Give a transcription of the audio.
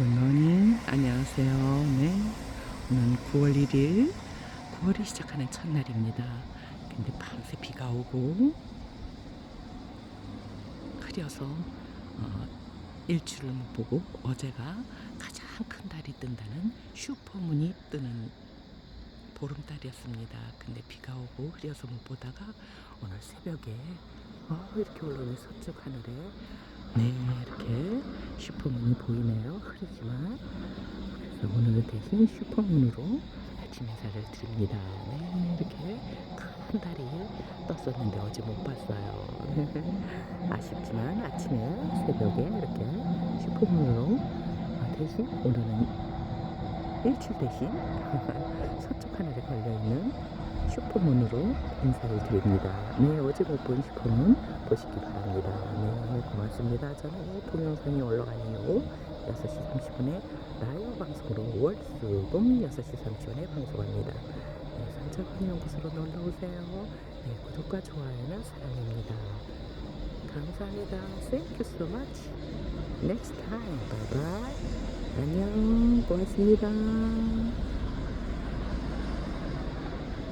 굿모닝 안녕하세요. 네. 오늘 9월 1일 9월이 시작하는 첫날입니다. 근데 밤새 비가 오고 흐려서 어, 일출을 못 보고 어제가 가장 큰 달이 뜬다는 슈퍼문이 뜨는 보름달이었습니다. 근데 비가 오고 흐려서 못 보다가 오늘 새벽에 어, 이렇게 올라오는 서쪽 하늘에 네. 이렇게 슈퍼문이 보이네요. 흐리지만. 그래서 오늘은 대신 슈퍼문으로 아침 인사를 드립니다. 네 이렇게 큰 달이 떴었는데 어제 못 봤어요. 아쉽지만 아침에 새벽에 이렇게 슈퍼문으로 아, 대신 오늘은 일출 대신 서쪽 하늘에 걸려있는 슈퍼문으로 인사를 드립니다. 네, 어제 못본 슈퍼문 보시기 바랍니다. 네, 고맙습니다. 저는 동영상이 올라가네요. 6시 30분에 라이브 방송으로 월수금 6시 30분에 방송합니다. 네, 산책하는 연구소로 놀러 오세요. 네, 구독과 좋아요는 사랑입니다. 감사합니다. Thank you so much. Next time. Bye bye. 안녕. 고맙습니다.